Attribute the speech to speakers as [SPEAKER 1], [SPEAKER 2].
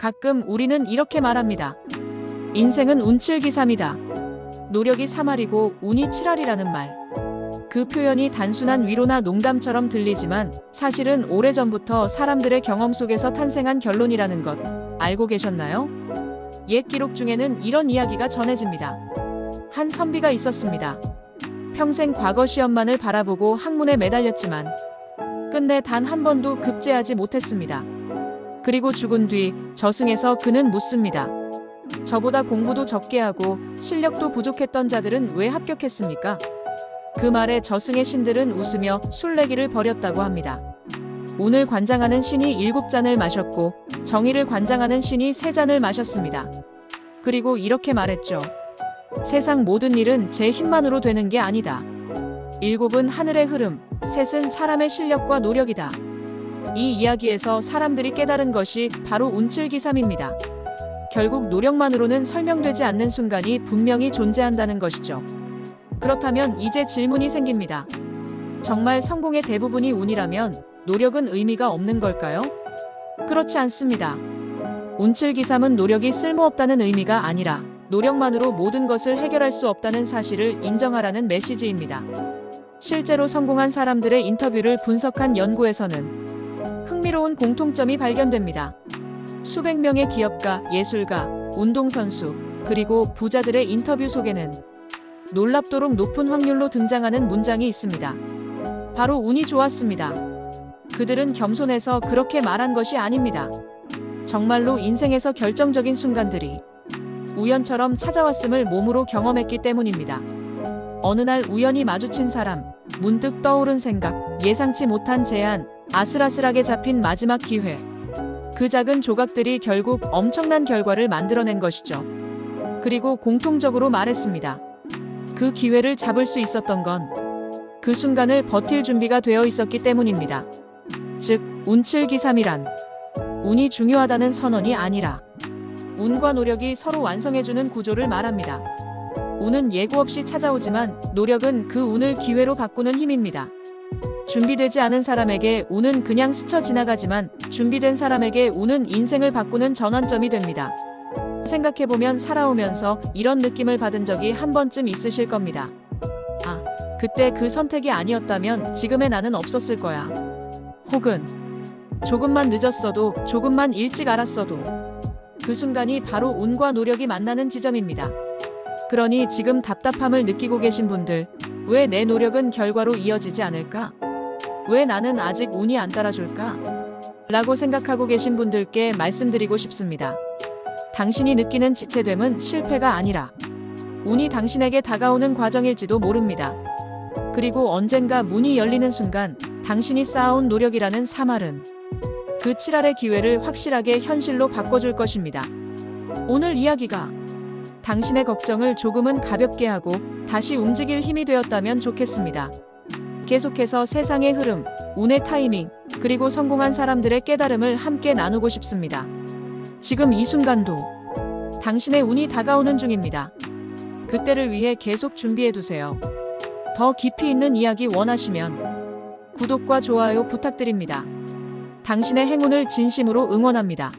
[SPEAKER 1] 가끔 우리는 이렇게 말합니다. 인생은 운칠기삼이다. 노력이 3할이고 운이 7할이라는 말. 그 표현이 단순한 위로나 농담처럼 들리지만 사실은 오래전부터 사람들의 경험 속에서 탄생한 결론이라는 것 알고 계셨나요? 옛 기록 중에는 이런 이야기가 전해집니다. 한 선비가 있었습니다. 평생 과거 시험만을 바라보고 학문에 매달렸지만 끝내 단 한 번도 급제하지 못했습니다. 그리고 죽은 뒤 저승에서 그는 묻습니다. 저보다 공부도 적게 하고 실력도 부족했던 자들은 왜 합격했습니까? 그 말에 저승의 신들은 웃으며 술래기를 벌였다고 합니다. 운을 관장하는 신이 일곱 잔을 마셨고 정의를 관장하는 신이 세 잔을 마셨습니다. 그리고 이렇게 말했죠. 세상 모든 일은 제 힘만으로 되는 게 아니다. 일곱은 하늘의 흐름, 셋은 사람의 실력과 노력이다. 이 이야기에서 사람들이 깨달은 것이 바로 운칠기삼입니다. 결국 노력만으로는 설명되지 않는 순간이 분명히 존재한다는 것이죠. 그렇다면 이제 질문이 생깁니다. 정말 성공의 대부분이 운이라면 노력은 의미가 없는 걸까요? 그렇지 않습니다. 운칠기삼은 노력이 쓸모없다는 의미가 아니라 노력만으로 모든 것을 해결할 수 없다는 사실을 인정하라는 메시지입니다. 실제로 성공한 사람들의 인터뷰를 분석한 연구에서는 흥미로운 공통점이 발견됩니다. 수백 명의 기업가, 예술가, 운동선수, 그리고 부자들의 인터뷰 속에는 놀랍도록 높은 확률로 등장하는 문장이 있습니다. 바로 운이 좋았습니다. 그들은 겸손해서 그렇게 말한 것이 아닙니다. 정말로 인생에서 결정적인 순간들이 우연처럼 찾아왔음을 몸으로 경험했기 때문입니다. 어느 날 우연히 마주친 사람, 문득 떠오른 생각, 예상치 못한 제안, 아슬아슬하게 잡힌 마지막 기회. 그 작은 조각들이 결국 엄청난 결과를 만들어낸 것이죠. 그리고 공통적으로 말했습니다. 그 기회를 잡을 수 있었던 건 그 순간을 버틸 준비가 되어 있었기 때문입니다. 즉, 운칠기삼이란 운이 중요하다는 선언이 아니라 운과 노력이 서로 완성해주는 구조를 말합니다. 운은 예고 없이 찾아오지만 노력은 그 운을 기회로 바꾸는 힘입니다. 준비되지 않은 사람에게 운은 그냥 스쳐 지나가지만 준비된 사람에게 운은 인생을 바꾸는 전환점이 됩니다. 생각해보면 살아오면서 이런 느낌을 받은 적이 한 번쯤 있으실 겁니다. 아, 그때 그 선택이 아니었다면 지금의 나는 없었을 거야. 혹은 조금만 늦었어도 조금만 일찍 알았어도 그 순간이 바로 운과 노력이 만나는 지점입니다. 그러니 지금 답답함을 느끼고 계신 분들, 왜 내 노력은 결과로 이어지지 않을까? 왜 나는 아직 운이 안 따라줄까? 라고 생각하고 계신 분들께 말씀드리고 싶습니다. 당신이 느끼는 지체됨은 실패가 아니라 운이 당신에게 다가오는 과정일지도 모릅니다. 그리고 언젠가 문이 열리는 순간 당신이 쌓아온 노력이라는 사말은 그 7알의 기회를 확실하게 현실로 바꿔줄 것입니다. 오늘 이야기가 당신의 걱정을 조금은 가볍게 하고 다시 움직일 힘이 되었다면 좋겠습니다. 계속해서 세상의 흐름, 운의 타이밍, 그리고 성공한 사람들의 깨달음을 함께 나누고 싶습니다. 지금 이 순간도 당신의 운이 다가오는 중입니다. 그때를 위해 계속 준비해 두세요. 더 깊이 있는 이야기 원하시면 구독과 좋아요 부탁드립니다. 당신의 행운을 진심으로 응원합니다.